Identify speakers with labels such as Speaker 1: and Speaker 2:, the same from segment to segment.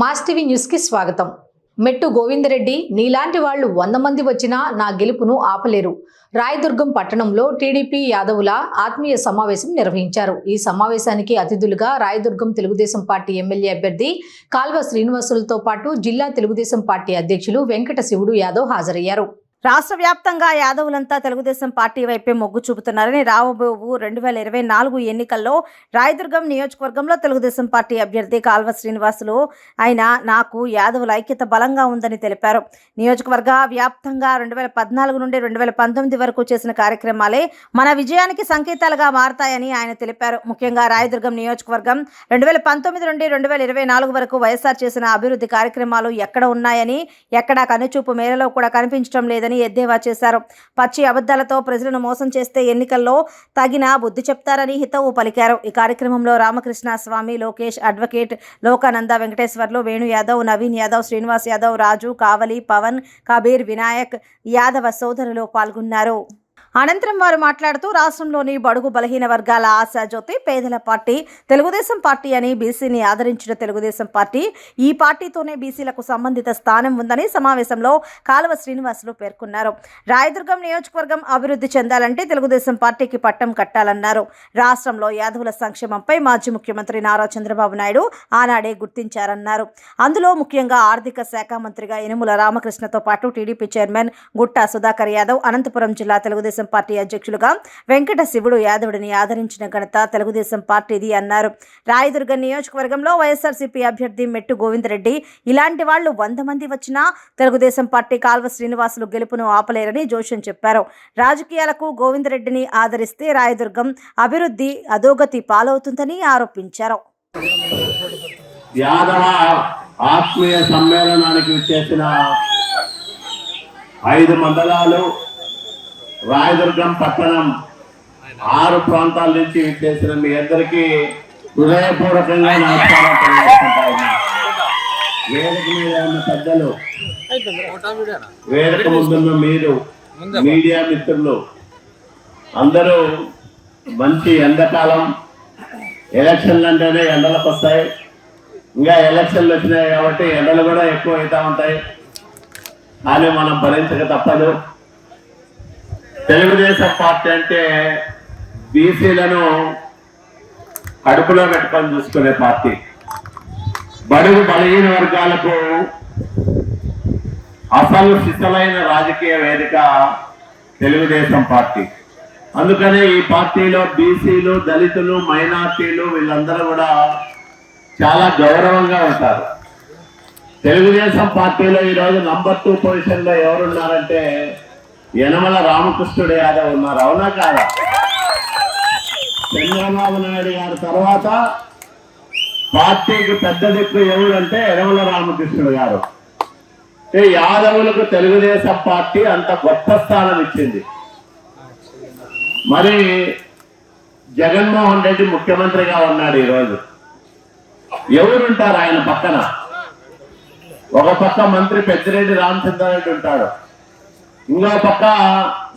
Speaker 1: Mass TV న్యూస్కి స్వాగతం. మెట్టు గోవిందరెడ్డి నీలాంటి వాళ్ళు వంద మంది వచ్చినా నా గెలుపును ఆపలేరు. రాయదుర్గం పట్టణంలో టీడీపీ యాదవుల ఆత్మీయ సమావేశం నిర్వహించారు. ఈ సమావేశానికి అతిథులుగా రాయదుర్గం తెలుగుదేశం పార్టీ ఎమ్మెల్యే అభ్యర్థి కాల్వ శ్రీనివాసులతో పాటు జిల్లా తెలుగుదేశం పార్టీ అధ్యక్షులు వెంకట శివుడు యాదవ్ హాజరయ్యారు.
Speaker 2: రాష్ట్ర వ్యాప్తంగా యాదవులంతా తెలుగుదేశం పార్టీ వైపే మొగ్గు చూపుతున్నారని రాబోబు రెండు వేల ఇరవై నాలుగు ఎన్నికల్లో రాయదుర్గం నియోజకవర్గంలో తెలుగుదేశం పార్టీ అభ్యర్థి కాల్వ శ్రీనివాసులు ఆయన నాకు యాదవుల ఐక్యత బలంగా ఉందని తెలిపారు. నియోజకవర్గ వ్యాప్తంగా రెండు వేల పద్నాలుగు నుండి రెండు వేల పంతొమ్మిది వరకు చేసిన కార్యక్రమాలే మన విజయానికి సంకేతాలుగా మారతాయని ఆయన తెలిపారు. ముఖ్యంగా రాయదుర్గం నియోజకవర్గం రెండు వేల పంతొమ్మిది నుండి రెండు వేల ఇరవై నాలుగు వరకు వైఎస్ఆర్ చేసిన అభివృద్ధి కార్యక్రమాలు ఎక్కడ ఉన్నాయని ఎక్కడా కనుచూపు మేరలో కూడా కనిపించడం లేదని ఎద్దేవా చేశారు. పచ్చి అబద్దాలతో ప్రజలను మోసం చేస్తే ఎన్నికల్లో తగిన బుద్ధి చెప్తారని హితవు పలికారు. ఈ కార్యక్రమంలో రామకృష్ణ స్వామి లోకేష్ అడ్వకేట్ లోకానంద వెంకటేశ్వర్లు వేణు యాదవ్ నవీన్ యాదవ్ శ్రీనివాస్ యాదవ్ రాజు కావలి పవన్ కబీర్ వినాయక్ యాదవ సోదరులు పాల్గొన్నారు. అనంతరం వారు మాట్లాడుతూ రాష్ట్రంలోని బడుగు బలహీన వర్గాల ఆశాజ్యోతి పేదల పార్టీ తెలుగుదేశం పార్టీ అని బీసీని ఆదరించిన తెలుగుదేశం పార్టీ ఈ పార్టీతోనే బీసీలకు సంబంధిత స్థానం ఉందని సమావేశంలో కాలువ శ్రీనివాసులు పేర్కొన్నారు. రాయదుర్గం నియోజకవర్గం అభివృద్ధి చెందాలంటే తెలుగుదేశం పార్టీకి పట్టం కట్టాలన్నారు. రాష్ట్రంలో యాదవుల సంక్షేమంపై మాజీ ముఖ్యమంత్రి నారా చంద్రబాబు నాయుడు ఆనాడే గుర్తించారన్నారు. అందులో ముఖ్యంగా ఆర్థిక శాఖ మంత్రిగా యనుమల రామకృష్ణతో పాటు టీడీపీ చైర్మన్ గుట్టా సుధాకర్ యాదవ్ అనంతపురం జిల్లా తెలుగుదేశం పార్టీ అధ్యక్షులుగా వెంకట శివుడు యాదవుడిని ఆదరించిన ఘనత తెలుగుదేశం పార్టీది అన్నారు. రాయదుర్గ నియోజకవర్గంలో వైఎస్ఆర్సీపీ అభ్యర్థి మెట్టు గోవిందరెడ్డి ఇలాంటి వాళ్ళు వంద మంది వచ్చినా తెలుగుదేశం పార్టీ కాల్వ శ్రీనివాసులు గెలుపును ఆపలేరని జోషన్ చెప్పారు. రాజకీయాలకు గోవిందరెడ్డిని ఆదరిస్తే రాయదుర్గం అభివృద్ధి అధోగతి పాలవుతుందని ఆరోపించారు.
Speaker 3: యాదవ ఆత్మీయ సమ్మేళనానికి చేసిన ఐదు మండలాలు రాయదుర్గం పట్టణం ఆరు ప్రాంతాల నుంచి విచ్చేసిన మీ అందరికీ హృదయపూర్వకంగా నమస్కారం తెలియజేసుకుంటా వేదిక మీద ఉన్న పెద్దలు వేదిక ముందున్న మీరు మీడియా మిత్రులు అందరూ మంచి ఎండాకాలం. ఎలక్షన్లు అంటేనే ఎండలకు వస్తాయి. ఇంకా ఎలక్షన్లు వచ్చినాయి కాబట్టి ఎండలు కూడా ఎక్కువ అవుతూ ఉంటాయి. కానీ మనం భరించక తప్పదు. తెలుగుదేశం పార్టీ అంటే బీసీలను కడుపులో పెట్టుకొని చూసుకునే పార్టీ. బడుగు బలహీన వర్గాలకు అసలు శిథలైన రాజకీయ వేదిక తెలుగుదేశం పార్టీ. అందుకనే ఈ పార్టీలో బీసీలు దళితులు మైనార్టీలు వీళ్ళందరూ కూడా చాలా గౌరవంగా ఉంటారు. తెలుగుదేశం పార్టీలో ఈరోజు నంబర్ టూ పొజిషన్లో ఎవరున్నారంటే యనమల రామకృష్ణుడు యాదవ్ ఉన్నారు అవునా కాదా చంద్రబాబు నాయుడు గారి తర్వాత పార్టీకి పెద్ద దిక్కు ఎవరంటే యనమల రామకృష్ణుడు గారు. ఈ యాదవులకు తెలుగుదేశం పార్టీ అంత గొప్ప స్థానం ఇచ్చింది. మరి జగన్మోహన్ రెడ్డి ముఖ్యమంత్రిగా ఉన్నాడు ఈరోజు. ఎవరుంటారు ఆయన పక్కన? ఒక పక్క మంత్రి పెద్దిరెడ్డి రామచంద్రారెడ్డి ఉంటాడు. ఇంకో పక్క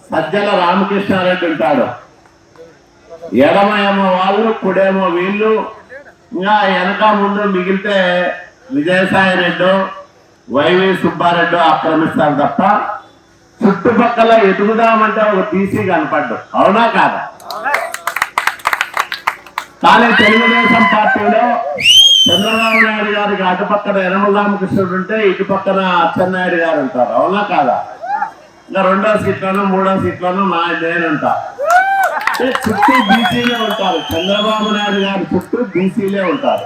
Speaker 3: సజ్జల రామకృష్ణారెడ్డి ఉంటాడు. ఎడమేమో వాళ్ళు కుడేమో వీళ్ళు. ఇంకా వెనక ముందు మిగిలితే విజయసాయి రెడ్డి వైవి సుబ్బారెడ్డి ఆక్రమిస్తారు తప్ప చుట్టుపక్కల ఎదుగుదామంటే ఒక టీసీ కనపడ్డు. అవునా కాదా? కానీ తెలుగుదేశం పార్టీలో చంద్రబాబు నాయుడు గారికి అటు పక్కన యనమల రామకృష్ణుడు ఉంటే ఇటు పక్కన అచ్చెన్నాయుడు గారు ఉంటారు. అవునా కాదా? ఇంకా రెండో సీట్లను మూడో సీట్లను నా నేనంట చుట్టూ బీసీలే ఉంటారు. చంద్రబాబు నాయుడు గారి చుట్టూ బీసీలే ఉంటారు.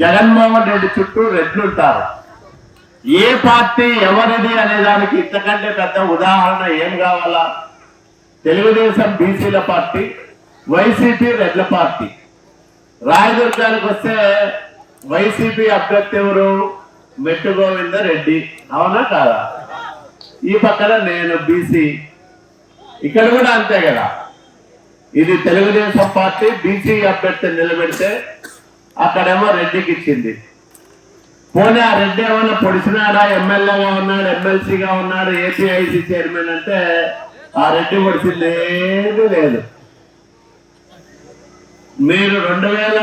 Speaker 3: జగన్మోహన్ రెడ్డి చుట్టూ రెడ్లు ఉంటారు. ఏ పార్టీ ఎవరిది అనే దానికి ఇంతకంటే పెద్ద ఉదాహరణ ఏం కావాలా? తెలుగుదేశం బీసీల పార్టీ వైసీపీ రెడ్ల పార్టీ. రాయదుర్గానికి వస్తే వైసీపీ అభ్యర్థి ఎవరు? మెట్టు గోవింద రెడ్డి. అవునా కాదా? ఈ పక్కన నేను బీసీ ఇక్కడ కూడా అంతే కదా. ఇది తెలుగుదేశం పార్టీ బీసీ అభ్యర్థిని నిలబెడితే అక్కడేమో రెడ్డికి ఇచ్చింది. పోనీ ఆ రెడ్డి ఏమన్నా పొడిచినాడా? ఎమ్మెల్యేగా ఉన్నాడు ఎమ్మెల్సీగా ఉన్నాడు ఏపీఐసి చైర్మన్ అంటే ఆ రెడ్డి పొడిచింది ఏది లేదు. మీరు రెండు వేల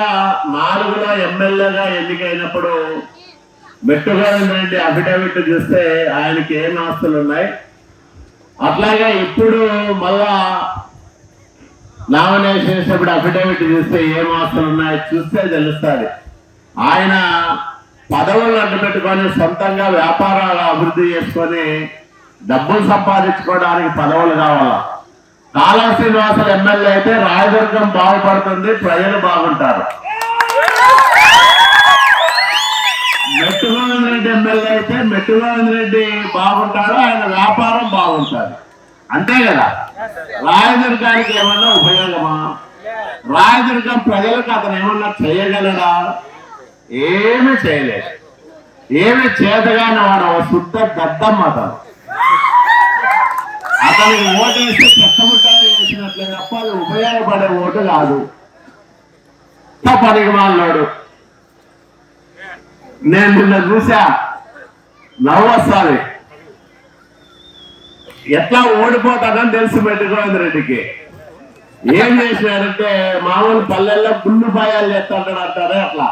Speaker 3: నాలుగులో ఎమ్మెల్యేగా ఎన్నికైనప్పుడు మెట్టుగోవింద రెడ్డి అఫిడవిట్ చూస్తే ఆయనకి ఏం ఆస్తులు ఉన్నాయి? అట్లాగే ఇప్పుడు మళ్ళా నామినేషన్ చేసినప్పుడు అఫిడవిట్ చూస్తే ఏం ఆస్తులు ఉన్నాయి చూస్తే తెలుస్తుంది. ఆయన పదవులు అడ్డు పెట్టుకొని సొంతంగా వ్యాపారాలు అభివృద్ధి చేసుకొని డబ్బులు సంపాదించుకోవడానికి పదవులు కావాలా? కాళా శ్రీనివాసులు ఎమ్మెల్యే అయితే రాయదుర్గం బాగుపడుతుంది ప్రజలు బాగుంటారు. మెట్టుగోవింద రెడ్డి ఎమ్మెల్యే అయితే మెట్టుగోవింద రెడ్డి బాగుంటాడు ఆయన వ్యాపారం బాగుంటుంది. అంతే కదా? రాయదుర్గానికి ఏమన్నా ఉపయోగమా? రాయదుర్గం ప్రజలకు అతను ఏమన్నా చేయగలడా? ఏమి చేయలేదు. ఏమి చేతగాని వాడు శుద్ధ దద్దమ్మ అతను. అతనికి ఓటు వేస్తే చెత్తముట్టాలు వేసినట్లే తప్ప అది ఉపయోగపడే ఓటు కాదు. పనికి మాలోడు నేను నిన్న చూసా నవ్వు వస్తుంది ఎట్లా ఓడిపోతానని తెలిసి పెట్టుకోండి రెడ్డికి. ఏం చేసినారంటే మామూలు పల్లెల్లో గుళ్ళు పాయాలు చేస్తాడు అంటారే అట్లా.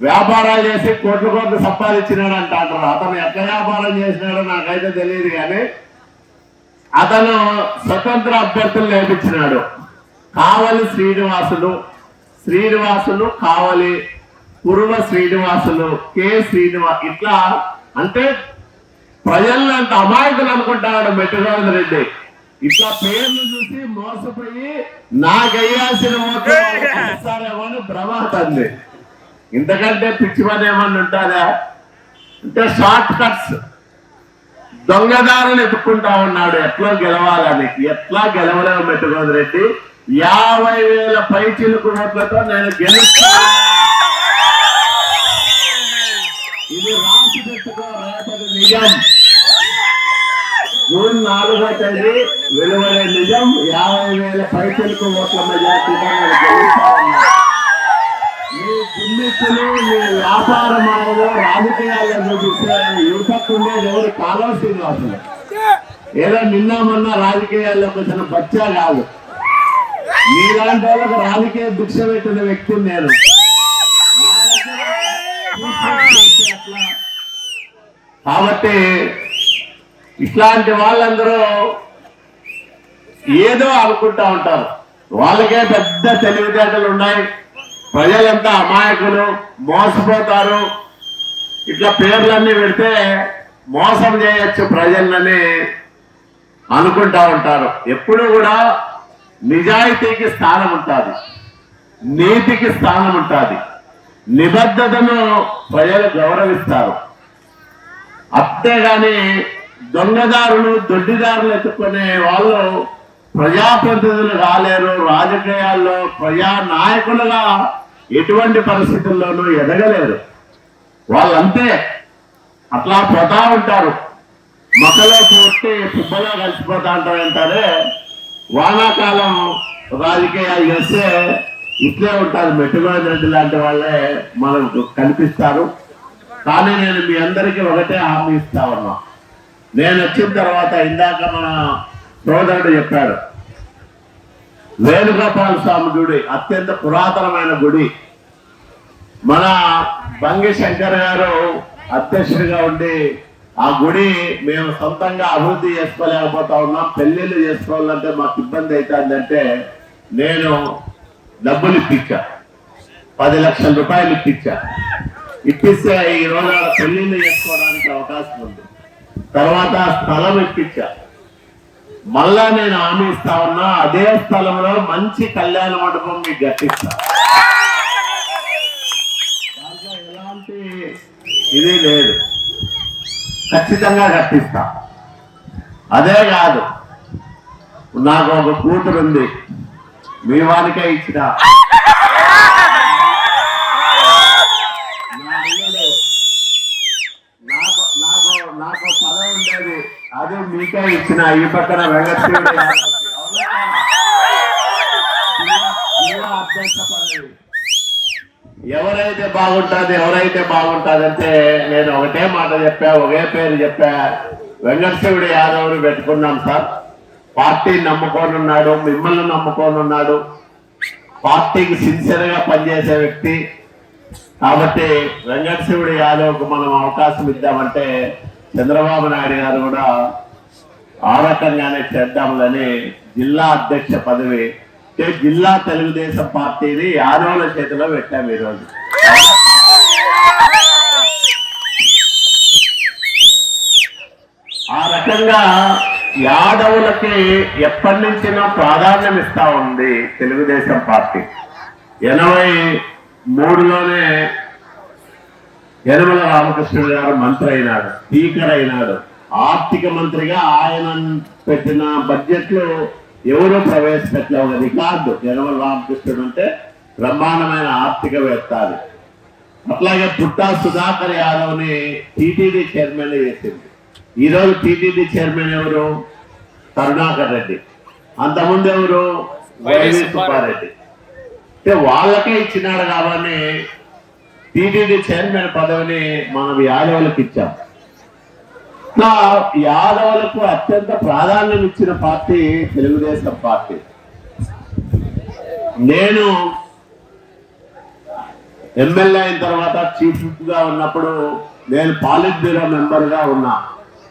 Speaker 3: వ్యాపారాలు చేసి కోట్లు కోట్లు సంపాదించినాడు అంటారు. అతను ఎట్లా వ్యాపారం చేసినాడో నాకైతే తెలియదు కానీ అతను స్వతంత్ర అభ్యర్థులు నేర్పించినాడు. కావలి శ్రీనివాసులు శ్రీనివాసులు కావలి కురువ శ్రీనివాసులు కె. శ్రీనివాస్ ఇట్లా అంటే ప్రజలను అంత అమాయకులు అనుకుంటాడు మెట్టుగోవింద రెడ్డి. ఇట్లా పేర్లు చూసి మోసపోయి నాకయ్యాల్సిన ఓట్లేమో అని భ్రమాతంది ఇంతకంటే పిచ్చి పని ఏమన్నా ఉంటుందా? అంటే షార్ట్ కట్స్ దొంగదారులు ఎత్తుకుంటా ఉన్నాడు. ఎట్లా గెలవాలని? ఎట్లా గెలవలేము పెట్టుకోదు రెడ్డి? యాభై వేల పై చిలుకు ఓట్లతో నేను గెలుస్తాను నిజం. జూన్ నాలుగో తేదీ వెలువడే నిజం. యాభై వేల పైసలకు ఓట్ల మెజార్టీతో మీ దుమ్మిక్కులు మీ వ్యాపార మాయలు రాజకీయాల్లో చూపిస్తే యువతకు ఉండేది ఎవరు? కాలువ శ్రీనివాసులు. ఏదో నిన్న మొన్న రాజకీయాల్లోకి వచ్చిన బచ్చా కాదు. మీలాంటి వాళ్ళకు రాజకీయ భిక్ష పెట్టిన వ్యక్తిని నేను నా దగ్గర చూసి అట్లా. కాబట్టి ఇట్లాంటి వాళ్ళందరూ ఏదో అనుకుంటా ఉంటారు. వాళ్ళకే పెద్ద తెలివితేటలు ఉన్నాయి. ప్రజలంతా అమాయకులు మోసపోతారు. ఇట్లా పేర్లన్నీ పెడితే మోసం చేయొచ్చు ప్రజలని అనుకుంటా ఉంటారు. ఎప్పుడు కూడా నిజాయితీకి స్థానం ఉంటుంది. నీతికి స్థానం ఉంటుంది. నిబద్ధతను ప్రజలు గౌరవిస్తారు. అంతేగాని దొంగదారులు దొడ్డిదారులు ఎత్తుకునే వాళ్ళు ప్రజాప్రతినిధులు రాలేరు. రాజకీయాల్లో ప్రజా నాయకులుగా ఎటువంటి పరిస్థితుల్లోనూ ఎదగలేరు. వాళ్ళంతే. అట్లా పోతా ఉంటారు. మొక్కలో పూర్తి పుబ్బలో కలిసిపోతా ఉంటారు అంటారే. వానాకాలం రాజకీయాలు చేస్తే ఇట్లే ఉంటారు. మెట్టుగోవింద రెడ్డి లాంటి వాళ్ళే మనకు కనిపిస్తారు. కానీ నేను మీ అందరికీ ఒకటే హామీ ఇస్తా ఉన్నా. నేను వచ్చిన తర్వాత ఇందాక మన సోదరుడు చెప్పాడు వేణుగోపాల స్వామి గుడి అత్యంత పురాతనమైన గుడి. మన బంగి శంకర్ గారు అధ్యక్షుడిగా ఉండి ఆ గుడి మేము సొంతంగా అభివృద్ధి చేసుకోలేకపోతా ఉన్నాం పెళ్ళిళ్ళు చేసుకోవాలంటే మాకు ఇబ్బంది అవుతుందంటే నేను డబ్బులు ఇప్పించా పది లక్షల రూపాయలు ఇప్పించా. ఇప్పిస్తే ఈ రోజు పెళ్ళిళ్ళు చేసుకోవడానికి అవకాశం ఉంది. తర్వాత స్థలం ఇప్పించా. మళ్ళా నేను హామీ ఇస్తా ఉన్నా అదే స్థలంలో మంచి కళ్యాణ మండపం మీకు గట్టిస్తా దాంట్లో ఎలాంటి ఇది లేదు. ఖచ్చితంగా కట్టిస్తా. అదే కాదు నాకు ఒక కూతురు ఉంది మీ వానికే ఇచ్చిన. నాకు పదం ఉండేది. అది మీకే ఇచ్చిన ఈ పక్కన వెంకటశివుడు ఎవరైతే బాగుంటుంది ఎవరైతే బాగుంటుంది అంటే నేను ఒకటే మాట చెప్పా ఒకే పేరు చెప్పా. వెంకటశివుడు యాదవ్ని పెట్టుకున్నాం సార్. పార్టీ నమ్ముకొని ఉన్నాడు మిమ్మల్ని నమ్ముకొని ఉన్నాడు పార్టీకి సిన్సియర్గా పనిచేసే వ్యక్తి. కాబట్టి వెంకటశివుడు యాదవ్కు మనం అవకాశం ఇద్దామంటే చంద్రబాబు నాయుడు గారు కూడా ఆ రకంగానే చేద్దాములని జిల్లా అధ్యక్ష పదవి అంటే జిల్లా తెలుగుదేశం పార్టీని యాదవుల చేతిలో పెట్టాము ఈరోజు. ఆ రకంగా యాదవులకి ఎప్పటి నుంచినో ప్రాధాన్యం ఇస్తా ఉంది తెలుగుదేశం పార్టీ. ఎనభై మూడులోనే యనమల రామకృష్ణుడు గారు మంత్రి అయినాడు స్పీకర్ అయినాడు ఆర్థిక మంత్రిగా ఆయన పెట్టిన బడ్జెట్లో ఎవరూ ప్రవేశపెట్టలే ఒక రికార్డు యనమల రామకృష్ణుడు అంటే బ్రహ్మాండమైన ఆర్థికవేత్త అది. అట్లాగే పుట్టా సుధాకర్ యాదవ్ని టీటీడీ చైర్మన్ చేసింది. ఈ రోజు టీటీడీ చైర్మన్ ఎవరు? కరుణాకర్ రెడ్డి. అంతకుముందు ఎవరు? వైవి సుబ్బారెడ్డి. అంటే వాళ్ళకే ఇచ్చినాడు కాబట్టి టీటీడీ చైర్మన్ పదవిని మనం యాదవులకు ఇచ్చాం. నా యాదవులకు అత్యంత ప్రాధాన్యం ఇచ్చిన పార్టీ తెలుగుదేశం పార్టీ. నేను ఎమ్మెల్యే అయిన తర్వాత చీఫ్గా ఉన్నప్పుడు నేను పాలిట్ బ్యూరో మెంబర్గా ఉన్నా.